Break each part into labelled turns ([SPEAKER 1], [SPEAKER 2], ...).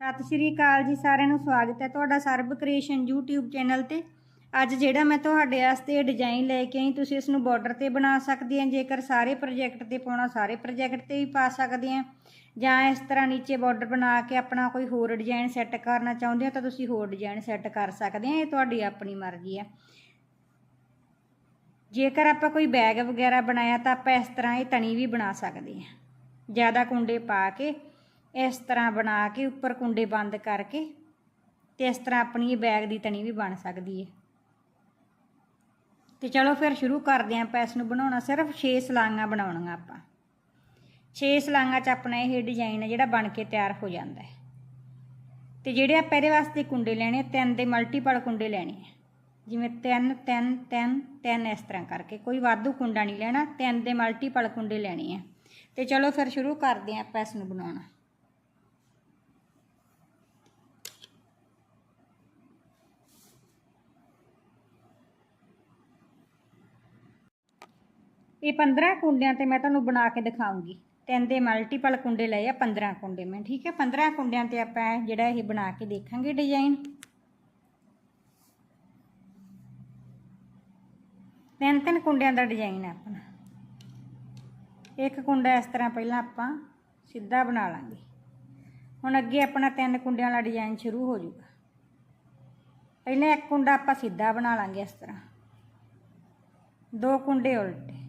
[SPEAKER 1] ਸਤਿ ਸ਼੍ਰੀ ਅਕਾਲ ਜੀ, ਸਾਰਿਆਂ ਨੂੰ ਸਵਾਗਤ ਹੈ ਤੁਹਾਡਾ ਸਰਬ ਕ੍ਰੀਏਸ਼ਨ YouTube ਚੈਨਲ ਤੇ। ਅੱਜ ਜਿਹੜਾ ਮੈਂ ਤੁਹਾਡੇ ਵਾਸਤੇ ਡਿਜ਼ਾਈਨ ਲੈ ਕੇ ਆਈ, ਤੁਸੀਂ ਇਸ ਨੂੰ ਬਾਰਡਰ ਤੇ ਬਣਾ ਸਕਦੇ ਆ। ਜੇਕਰ ਸਾਰੇ ਪ੍ਰੋਜੈਕਟ ਤੇ ਪਾਉਣਾ, ਸਾਰੇ ਪ੍ਰੋਜੈਕਟ ਤੇ ਵੀ ਪਾ ਸਕਦੇ ਆ। ਜਾਂ ਇਸ ਤਰ੍ਹਾਂ ਨੀਚੇ ਬਾਰਡਰ ਬਣਾ ਕੇ ਆਪਣਾ ਕੋਈ ਹੋਰ ਡਿਜ਼ਾਈਨ ਸੈੱਟ ਕਰਨਾ ਚਾਹੁੰਦੇ ਹੋ, ਤਾਂ ਤੁਸੀਂ ਹੋਰ ਡਿਜ਼ਾਈਨ ਸੈੱਟ ਕਰ ਸਕਦੇ ਆ। ਇਹ ਤੁਹਾਡੀ ਆਪਣੀ ਮਰਜ਼ੀ ਆ। ਜੇਕਰ ਆਪਾਂ ਕੋਈ ਬੈਗ ਵਗੈਰਾ ਬਣਾਇਆ, ਤਾਂ ਆਪਾਂ ਇਸ ਤਰ੍ਹਾਂ ਇਹ ਤਣੀ ਵੀ ਬਣਾ ਸਕਦੇ ਆ। ਜ਼ਿਆਦਾ ਕੁੰਡੇ ਪਾ ਕੇ ਇਸ ਤਰ੍ਹਾਂ ਬਣਾ ਕੇ ਉੱਪਰ ਕੁੰਡੇ ਬੰਦ ਕਰਕੇ ਤੇ ਇਸ ਤਰ੍ਹਾਂ ਆਪਣੀ ਇਹ ਬੈਗ ਦੀ ਤਣੀ ਵੀ ਬਣ ਸਕਦੀ ਹੈ ਤੇ ਚਲੋ ਫਿਰ ਸ਼ੁਰੂ ਕਰਦੇ ਆਂ ਆਪਾਂ ਇਸ ਨੂੰ ਬਣਾਉਣਾ। ਸਿਰਫ 6 ਸਲਾਂਗਾ ਬਣਾਉਣੀਆਂ ਆਪਾਂ। 6 ਸਲਾਂਗਾ 'ਚ ਆਪਣਾ ਇਹ ਡਿਜ਼ਾਈਨ ਹੈ ਜਿਹੜਾ ਬਣ ਕੇ ਤਿਆਰ ਹੋ ਜਾਂਦਾ ਹੈ। ਤੇ ਜਿਹੜੇ ਆਪਾਂ ਇਹਦੇ ਵਾਸਤੇ ਕੁੰਡੇ ਲੈਣੇ ਤਿੰਨ ਦੇ ਮਲਟੀਪਲ ਕੁੰਡੇ ਲੈਣੇ ਆ। ਜਿਵੇਂ ਤਿੰਨ ਤਿੰਨ ਤਿੰਨ ਤਿੰਨ ਇਸ ਤਰ੍ਹਾਂ ਕਰਕੇ। ਕੋਈ ਵਾਧੂ ਕੁੰਡਾ ਨਹੀਂ ਲੈਣਾ, ਤਿੰਨ ਦੇ ਮਲਟੀਪਲ ਕੁੰਡੇ ਲੈਣੇ ਆ। ਤੇ ਚਲੋ ਫਿਰ ਸ਼ੁਰੂ ਕਰਦੇ ਆਂ ਆਪਾਂ ਇਸ ਨੂੰ ਬਣਾਉਣਾ। ਇਹ 15 ਕੁੰਡਿਆਂ ਤੇ ਮੈਂ ਤੁਹਾਨੂੰ ਬਣਾ ਕੇ ਦਿਖਾਉਂਗੀ। ਤਿੰਨ ਦੇ ਮਲਟੀਪਲ ਕੁੰਡੇ ਲਏ ਆ 15 ਕੁੰਡੇ ਮੈਂ, ਠੀਕ ਹੈ? 15 ਕੁੰਡਿਆਂ ਤੇ ਆਪਾਂ ਜਿਹੜਾ ਇਹ ਬਣਾ ਕੇ ਦੇਖਾਂਗੇ ਡਿਜ਼ਾਈਨ ਤਿੰਨ ਤਿੰਨ ਕੁੰਡਿਆਂ ਦਾ ਡਿਜ਼ਾਈਨ ਹੈ ਆਪਣਾ। ਇੱਕ ਕੁੰਡਾ ਇਸ ਤਰ੍ਹਾਂ ਪਹਿਲਾਂ ਆਪਾਂ ਸਿੱਧਾ ਬਣਾ ਲਾਂਗੇ। ਹੁਣ ਅੱਗੇ ਆਪਣਾ ਤਿੰਨ ਕੁੰਡਿਆਂ ਵਾਲਾ ਡਿਜ਼ਾਈਨ ਸ਼ੁਰੂ ਹੋ ਜਾਊਗਾ। ਪਹਿਲਾਂ ਇੱਕ ਕੁੰਡਾ ਆਪਾਂ ਸਿੱਧਾ ਬਣਾ ਲਾਂਗੇ ਇਸ ਤਰ੍ਹਾਂ। ਦੋ ਕੁੰਡੇ ਉਲਟੇ।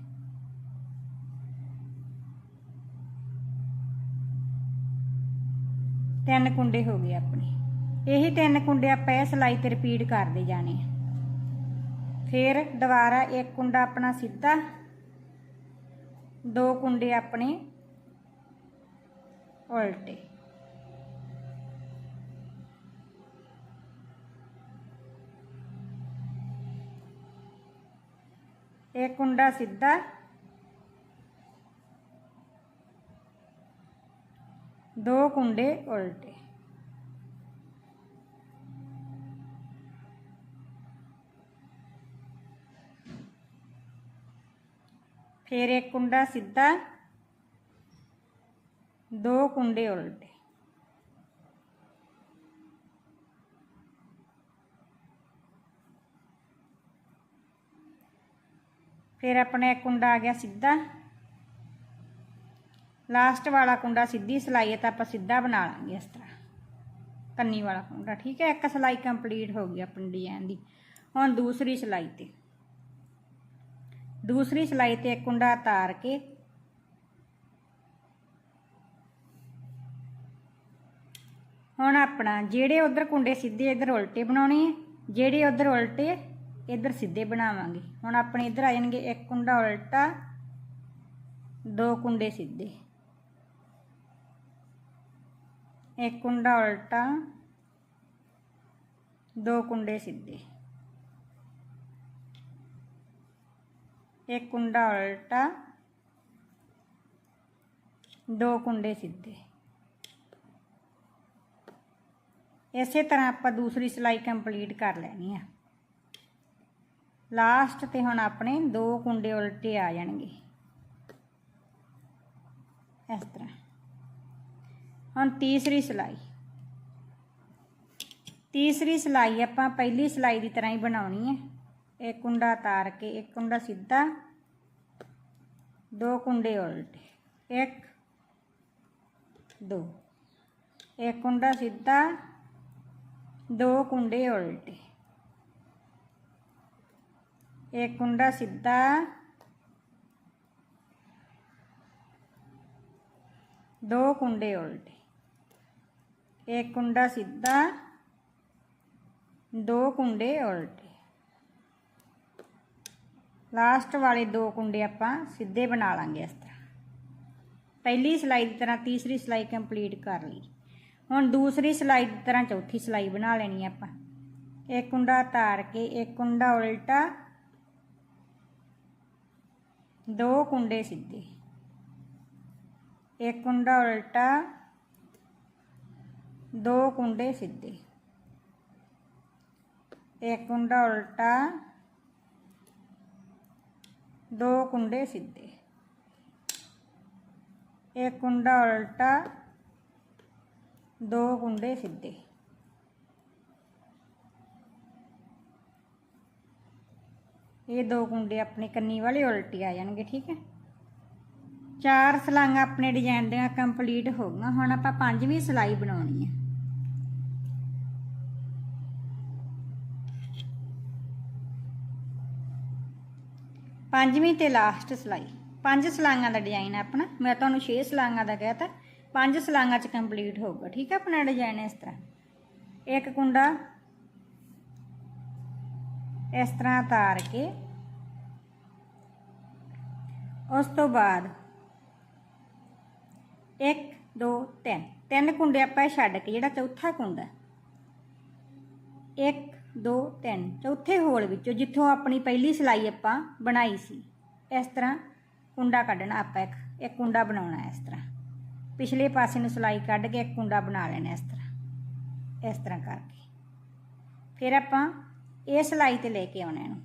[SPEAKER 1] ਤਿੰਨ ਕੁੰਡੇ ਹੋ ਗਏ ਆਪਣੇ। ਇਹੀ ਤਿੰਨ ਕੁੰਡੇ ਆਪਾਂ ਇਹ ਸਲਾਈ ਤੇ ਰਿਪੀਟ ਕਰਦੇ ਜਾਣੇ ਆ। ਫਿਰ ਦੁਬਾਰਾ ਇੱਕ ਕੁੰਡਾ ਆਪਣਾ ਸਿੱਧਾ, ਦੋ ਕੁੰਡੇ ਆਪਣੇ ਉਲਟੇ। ਇੱਕ ਕੁੰਡਾ ਸਿੱਧਾ ਦੋ ਕੁੰਡੇ ਉਲਟੇ। ਫਿਰ ਇੱਕ ਕੁੰਡਾ ਸਿੱਧਾ, ਦੋ ਕੁੰਡੇ ਉਲਟੇ। ਫਿਰ ਆਪਣਾ ਇੱਕ ਕੁੰਡਾ ਆ ਗਿਆ ਸਿੱਧਾ। ਲਾਸਟ ਵਾਲਾ ਕੁੰਡਾ ਸਿੱਧੀ ਸਲਾਈ ਹੈ ਤਾਂ ਆਪਾਂ ਸਿੱਧਾ ਬਣਾ ਲਾਂਗੇ ਇਸ ਤਰ੍ਹਾਂ। ਕੰਨੀ ਵਾਲਾ ਕੁੰਡਾ, ਠੀਕ ਹੈ? ਇੱਕ ਸਲਾਈ ਕੰਪਲੀਟ ਹੋ ਗਈ ਆਪਣੀ ਡਿਜ਼ਾਈਨ ਦੀ। ਹੁਣ ਦੂਸਰੀ ਸਲਾਈ ਤੇ। ਦੂਸਰੀ ਸਲਾਈ ਤੇ ਇੱਕ ਕੁੰਡਾ ਤਾਰ ਕੇ ਹੁਣ ਆਪਣਾ ਜਿਹੜੇ ਉਧਰ ਕੁੰਡੇ ਸਿੱਧੇ ਇਧਰ ਉਲਟੇ ਬਣਾਉਣੇ ਆ, ਜਿਹੜੇ ਉਧਰ ਉਲਟੇ ਇਧਰ ਸਿੱਧੇ ਬਣਾਵਾਂਗੇ। ਹੁਣ ਆਪਣੇ ਇਧਰ ਆ ਜਾਣਗੇ ਇੱਕ ਕੁੰਡਾ ਉਲਟਾ, ਦੋ ਕੁੰਡੇ ਸਿੱਧੇ। ਇੱਕ ਕੁੰਡਾ ਉਲਟਾ ਦੋ ਕੁੰਡੇ ਸਿੱਧੇ ਇੱਕ ਕੁੰਡਾ ਉਲਟਾ ਦੋ ਕੁੰਡੇ ਸਿੱਧੇ ਇਸੇ ਤਰ੍ਹਾਂ ਆਪਾਂ ਦੂਸਰੀ ਸਿਲਾਈ ਕੰਪਲੀਟ ਕਰ ਲੈਣੀ ਆ ਲਾਸਟ ਤੇ ਹੁਣ ਆਪਣੇ ਦੋ ਕੁੰਡੇ ਉਲਟੇ ਆ ਜਾਣਗੇ ਇਸ ਤਰ੍ਹਾਂ ਹੁਣ ਤੀਸਰੀ ਸਲਾਈ ਤੀਸਰੀ ਸਲਾਈ ਆਪਾਂ ਪਹਿਲੀ ਸਲਾਈ ਦੀ ਤਰ੍ਹਾਂ ਹੀ ਬਣਾਉਣੀ ਹੈ ਇੱਕ ਕੁੰਡਾ ਤਾਰ ਕੇ ਇੱਕ ਕੁੰਡਾ ਸਿੱਧਾ ਦੋ ਕੁੰਡੇ ਉਲਟੇ ਇੱਕ ਦੋ ਇੱਕ ਕੁੰਡਾ ਸਿੱਧਾ ਦੋ ਕੁੰਡੇ ਉਲਟੇ ਇੱਕ ਕੁੰਡਾ ਸਿੱਧਾ ਦੋ ਕੁੰਡੇ ਉਲਟੇ ਇੱਕ ਕੁੰਡਾ ਸਿੱਧਾ, ਦੋ ਕੁੰਡੇ ਉਲਟੇ। ਲਾਸਟ ਵਾਲੇ ਦੋ ਕੁੰਡੇ ਆਪਾਂ ਸਿੱਧੇ ਬਣਾ ਲਾਂਗੇ ਇਸ ਤਰ੍ਹਾਂ। ਪਹਿਲੀ ਸਿਲਾਈ ਦੀ ਤਰ੍ਹਾਂ ਤੀਸਰੀ ਸਿਲਾਈ ਕੰਪਲੀਟ ਕਰ ਲਈ। ਹੁਣ ਦੂਸਰੀ ਸਿਲਾਈ ਦੀ ਤਰ੍ਹਾਂ ਚੌਥੀ ਸਿਲਾਈ ਬਣਾ ਲੈਣੀ ਆਪਾਂ। ਇੱਕ ਕੁੰਡਾ ਤਾਰ ਕੇ ਇੱਕ ਕੁੰਡਾ ਉਲਟਾ, ਦੋ ਕੁੰਡੇ ਸਿੱਧੇ। ਇੱਕ ਕੁੰਡਾ ਉਲਟਾ ਦੋ ਕੁੰਡੇ ਸਿੱਧੇ ਇੱਕ ਕੁੰਡਾ ਉਲਟਾ ਦੋ ਕੁੰਡੇ ਸਿੱਧੇ ਇੱਕ ਕੁੰਡਾ ਉਲਟਾ ਦੋ ਕੁੰਡੇ ਸਿੱਧੇ ਇਹ ਦੋ ਕੁੰਡੇ ਆਪਣੇ ਕੰਨੀ ਵਾਲੇ ਉਲਟੀ ਆ ਜਾਣਗੇ ਠੀਕ ਹੈ ਚਾਰ ਸਲਾਈਆਂ ਆਪਣੇ ਡਿਜ਼ਾਈਨ ਦੀਆਂ ਕੰਪਲੀਟ ਹੋ ਗਈਆਂ। ਹੁਣ ਆਪਾਂ ਪੰਜਵੀਂ ਸਲਾਈ ਬਣਾਉਣੀ ਹੈ। ਪੰਜਵੀਂ ਤੇ ਲਾਸਟ ਸਲਾਈ। ਪੰਜ ਸਲਾਈਆਂ ਦਾ ਡਿਜ਼ਾਈਨ ਆਪਣਾ। ਮੈਂ ਤੁਹਾਨੂੰ 6 ਸਲਾਈਆਂ ਦਾ ਕਹਿਤਾ। ਪੰਜ ਸਲਾਈਆਂ ਚ ਕੰਪਲੀਟ ਹੋਊਗਾ ਠੀਕ ਹੈ ਆਪਣਾ ਡਿਜ਼ਾਈਨ ਇਸ ਤਰ੍ਹਾਂ। ਇੱਕ ਕੁੰਡਾ ਇਸ ਤਰ੍ਹਾਂ ਤਾਰ ਕੇ। ਉਸ ਤੋਂ ਬਾਅਦ 1 2 3 ਤਿੰਨ ਕੁੰਡੇ ਆਪਾਂ ਇਹ ਛੱਡ ਕੇ, ਜਿਹੜਾ ਚੌਥਾ ਕੁੰਡਾ 1 2 3 ਚੌਥੇ ਹੋਲ ਵਿੱਚੋਂ ਜਿੱਥੋਂ ਆਪਣੀ ਪਹਿਲੀ ਸਲਾਈ ਆਪਾਂ ਬਣਾਈ ਸੀ, ਇਸ ਤਰ੍ਹਾਂ ਕੁੰਡਾ ਕੱਢਣਾ ਆਪਾਂ ਇੱਕ ਇੱਕ ਕੁੰਡਾ ਬਣਾਉਣਾ ਇਸ ਤਰ੍ਹਾਂ। ਪਿਛਲੇ ਪਾਸੇ ਨੂੰ ਸਲਾਈ ਕੱਢ ਕੇ ਇੱਕ ਕੁੰਡਾ ਬਣਾ ਲੈਣਾ ਇਸ ਤਰ੍ਹਾਂ ਇਸ ਤਰ੍ਹਾਂ ਕਰਕੇ। ਫਿਰ ਆਪਾਂ ਇਹ ਸਲਾਈ ਤੇ ਲੈ ਕੇ ਆਉਣਾ ਇਹਨੂੰ,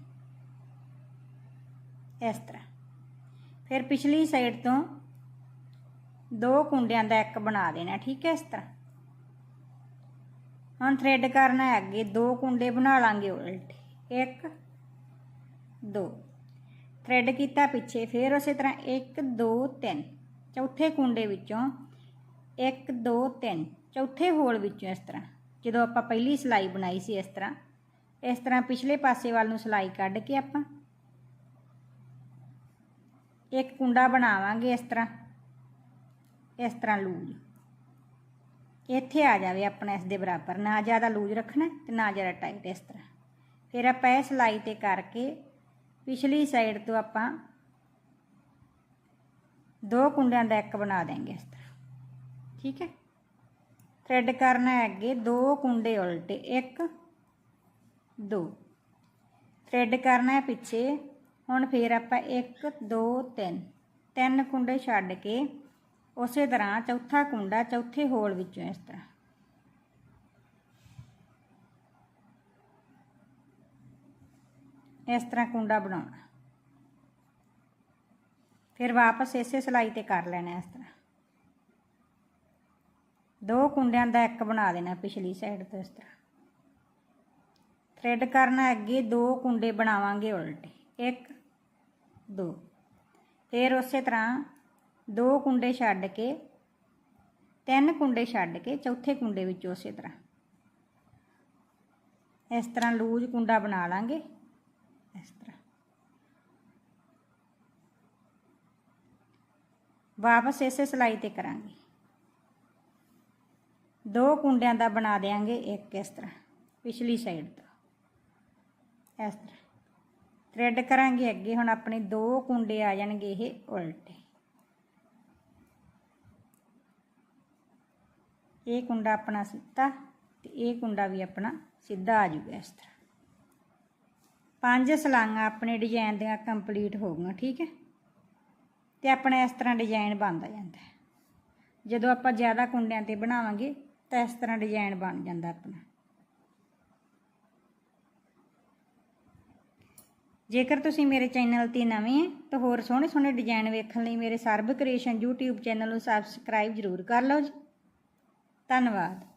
[SPEAKER 1] ਇਸ ਤਰ੍ਹਾਂ। ਫਿਰ ਪਿਛਲੀ ਸਾਈਡ ਤੋਂ ਦੋ ਕੁੰਡਿਆਂ ਦਾ ਇੱਕ ਬਣਾ ਦੇਣਾ, ਠੀਕ ਹੈ ਇਸ ਤਰ੍ਹਾਂ। ਹੁਣ ਥ੍ਰੈਡ ਕਰਨਾ ਹੈ ਅੱਗੇ, ਦੋ ਕੁੰਡੇ ਬਣਾ ਲਾਂਗੇ ਉਲਟੇ, ਇੱਕ, ਦੋ। ਥ੍ਰੈਡ ਕੀਤਾ ਪਿੱਛੇ, ਫਿਰ ਉਸੇ ਤਰ੍ਹਾਂ 1 2 3 ਚੌਥੇ ਕੁੰਡੇ ਵਿੱਚੋਂ 1 2 3 ਚੌਥੇ ਹੋਲ ਵਿੱਚੋਂ ਇਸ ਤਰ੍ਹਾਂ, ਜਦੋਂ ਆਪਾਂ ਪਹਿਲੀ ਸਲਾਈ ਬਣਾਈ ਸੀ ਇਸ ਤਰ੍ਹਾਂ ਇਸ ਤਰ੍ਹਾਂ ਪਿਛਲੇ ਪਾਸੇ ਵੱਲ ਨੂੰ ਸਲਾਈ ਕੱਢ ਕੇ ਆਪਾਂ ਇੱਕ ਕੁੰਡਾ ਬਣਾਵਾਂਗੇ ਇਸ ਤਰ੍ਹਾਂ। ਇਸ ਤਰ੍ਹਾਂ ਲੂਜ। ਇੱਥੇ ਆ ਜਾਵੇ ਆਪਣਾ ਇਸ ਦੇ ਬਰਾਬਰ। ਨਾ ਜ਼ਿਆਦਾ ਲੂਜ ਰੱਖਣਾ ਤੇ ਨਾ ਜ਼ਿਆਦਾ ਟਾਈਟ ਇਸ ਤਰ੍ਹਾਂ। ਫਿਰ ਆਪਾਂ ਇਹ ਸਲਾਈ ਤੇ ਕਰਕੇ ਪਿਛਲੀ ਸਾਈਡ ਤੋਂ ਆਪਾਂ ਦੋ ਕੁੰਡਿਆਂ ਦਾ ਇੱਕ ਬਣਾ ਦੇਂਗੇ ਇਸ ਤਰ੍ਹਾਂ। ਠੀਕ ਹੈ? ਥਰੈਡ ਕਰਨਾ ਹੈ ਅੱਗੇ ਦੋ ਕੁੰਡੇ ਉਲਟੇ। ਇੱਕ, ਦੋ। ਥਰੈਡ ਕਰਨਾ ਹੈ ਪਿੱਛੇ। ਹੁਣ ਫੇਰ ਆਪਾਂ 1 2 3 ਤਿੰਨ ਕੁੰਡੇ ਛੱਡ ਕੇ ਉਸੇ ਤਰ੍ਹਾਂ ਚੌਥਾ ਕੁੰਡਾ ਚੌਥੇ ਹੋਲ ਵਿੱਚੋਂ ਇਸ ਤਰ੍ਹਾਂ। ਇਸ ਤਰ੍ਹਾਂ ਕੁੰਡਾ ਬਣਾਉਣਾ। ਫਿਰ ਵਾਪਸ ਇਸੇ ਸਲਾਈ ਤੇ ਕਰ ਲੈਣਾ ਇਸ ਤਰ੍ਹਾਂ। ਦੋ ਕੁੰਡਿਆਂ ਦਾ ਇੱਕ ਬਣਾ ਦੇਣਾ ਪਿਛਲੀ ਸਾਈਡ ਤੋਂ ਇਸ ਤਰ੍ਹਾਂ। ਥ੍ਰੈਡ ਕਰਨਾ ਅੱਗੇ ਦੋ ਕੁੰਡੇ ਬਣਾਵਾਂਗੇ ਉਲਟੇ। ਇੱਕ, ਦੋ। ਫਿਰ ਉਸੇ ਤਰ੍ਹਾਂ ਦੋ ਕੁੰਡੇ ਛੱਡ ਕੇ, ਤਿੰਨ ਕੁੰਡੇ ਛੱਡ ਕੇ ਚੌਥੇ ਕੁੰਡੇ ਵਿੱਚੋਂ ਉਸੇ ਤਰ੍ਹਾਂ। ਇਸ ਤਰ੍ਹਾਂ ਲੂਜ ਕੁੰਡਾ ਬਣਾ ਲਾਂਗੇ। ਇਸ ਤਰ੍ਹਾਂ। ਵਾਪਸ ਇਸੇ ਸਲਾਈ ਤੇ ਕਰਾਂਗੇ। ਦੋ ਕੁੰਡਿਆਂ ਦਾ ਬਣਾ ਦੇਾਂਗੇ ਇੱਕ ਇਸ ਤਰ੍ਹਾਂ, ਪਿਛਲੀ ਸਾਈਡ ਤੋਂ। ਇਸ ਤਰ੍ਹਾਂ। ਥ੍ਰੈਡ ਕਰਾਂਗੇ ਅੱਗੇ, ਹੁਣ ਆਪਣੇ ਦੋ ਕੁੰਡੇ ਆ ਜਾਣਗੇ ਇਹ ਉਲਟੇ। ਇਹ ਕੁੰਡਾ ਆਪਣਾ ਸਿੱਧਾ ਤੇ ਇਹ ਕੁੰਡਾ ਵੀ ਆਪਣਾ ਸਿੱਧਾ ਆ ਜਾਊਗਾ ਇਸ ਤਰ੍ਹਾਂ। ਪੰਜ ਸਲਾਈਆਂ ਆਪਣੇ ਡਿਜ਼ਾਈਨ ਦੀਆਂ ਕੰਪਲੀਟ ਹੋ ਗਈਆਂ, ਠੀਕ ਹੈ? ਤੇ ਆਪਣਾ ਇਸ ਤਰ੍ਹਾਂ ਡਿਜ਼ਾਈਨ ਬਣਦਾ ਜਾਂਦਾ ਹੈ। ਜਦੋਂ ਆਪਾਂ ਜ਼ਿਆਦਾ ਕੁੰਡਿਆਂ ਤੇ ਬਣਾਵਾਂਗੇ ਤਾਂ ਇਸ ਤਰ੍ਹਾਂ ਡਿਜ਼ਾਈਨ ਬਣ ਜਾਂਦਾ ਆਪਣਾ। ਜੇਕਰ ਤੁਸੀਂ ਮੇਰੇ ਚੈਨਲ ਤੇ ਨਵੇਂ ਹੈ, ਤਾਂ ਹੋਰ ਸੋਹਣੇ ਸੋਹਣੇ ਡਿਜ਼ਾਈਨ ਵੇਖਣ ਲਈ ਮੇਰੇ ਸਰਬ ਕ੍ਰੀਏਸ਼ਨ YouTube ਚੈਨਲ ਨੂੰ ਸਬਸਕ੍ਰਾਈਬ ਜ਼ਰੂਰ ਕਰ ਲਓ ਜੀ। ਧੰਨਵਾਦ।